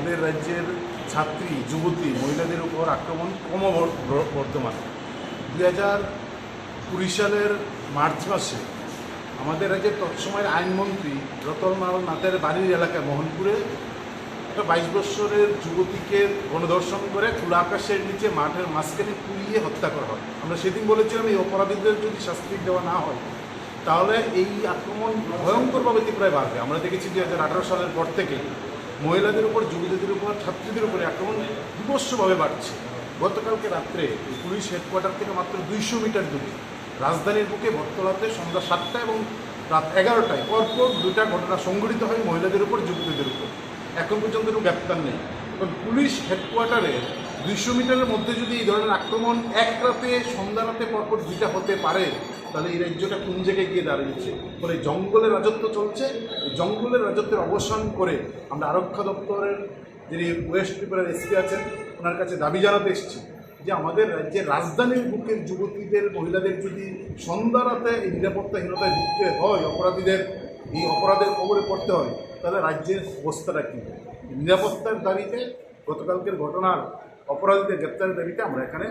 আমাদের রাজ্যের ছাত্রী, যুবতী, মহিলাদের উপর আক্রমণ ক্রমবর্ধমান। দুই হাজার কুড়ি সালের মার্চ মাসে আমাদের রাজ্যের তৎসময়ের আইনমন্ত্রী রতনলাল নাথের বাড়ির এলাকায় মোহনপুরে একটা বাইশ বছরের যুবতীকে গণধর্ষণ করে খোলা আকাশের নিচে মাঠের মাঝখানে পুড়িয়ে হত্যা করা হয়। আমরা সেদিন বলেছিলাম এই অপরাধীদের যদি শাস্তি দেওয়া না হয়, তাহলে এই আক্রমণ ভয়ঙ্করভাবে তীব্রায় বাড়বে। আমরা দেখেছি দু হাজার আঠারো সালের পর থেকে মহিলাদের উপর, যুবতীদের উপর, ছাত্রীদের উপরে আক্রমণ বিভৎসভাবে বাড়ছে। গতকালকে রাত্রে পুলিশ হেডকোয়ার্টার থেকে মাত্র দুইশো মিটার দূরে রাজধানীর বুকে বটতলাতে সন্ধ্যা সাতটা এবং রাত এগারোটায় পরপর দুটা ঘটনা সংঘটিত হয় মহিলাদের উপর, যুবতীদের উপর। এখন পর্যন্ত কোনো গ্রেপ্তার নেই। এবং পুলিশ হেডকোয়ার্টারে দুইশো মিটারের মধ্যে যদি এই ধরনের আক্রমণ এক রাতে, সন্ধ্যা রাতে পরপর দুইটা হতে পারে, তাহলে এই রাজ্যটা কোন জায়গায় গিয়ে দাঁড়িয়েছে? ফলে জঙ্গলের রাজত্ব চলছে। জঙ্গলের রাজত্বের অবসান করে আমরা আরক্ষা দপ্তরের যিনি ওয়েস্ট ত্রিপুরার এসপি আছেন, ওনার কাছে দাবি জানাতে এসেছি যে আমাদের রাজ্যের রাজধানীর বুকের যুবতীদের, মহিলাদের যদি সন্ধ্যা রাতে এই নিরাপত্তাহীনতায় ভুগতে হয়, অপরাধীদের, এই অপরাধের খবরে পড়তে হয়, তাহলে রাজ্যের অবস্থাটা কী? নিরাপত্তার দাবিতে গতকালকের ঘটনার অপরাধীদের গ্রেপ্তারের দাবিতে আমরা এখানে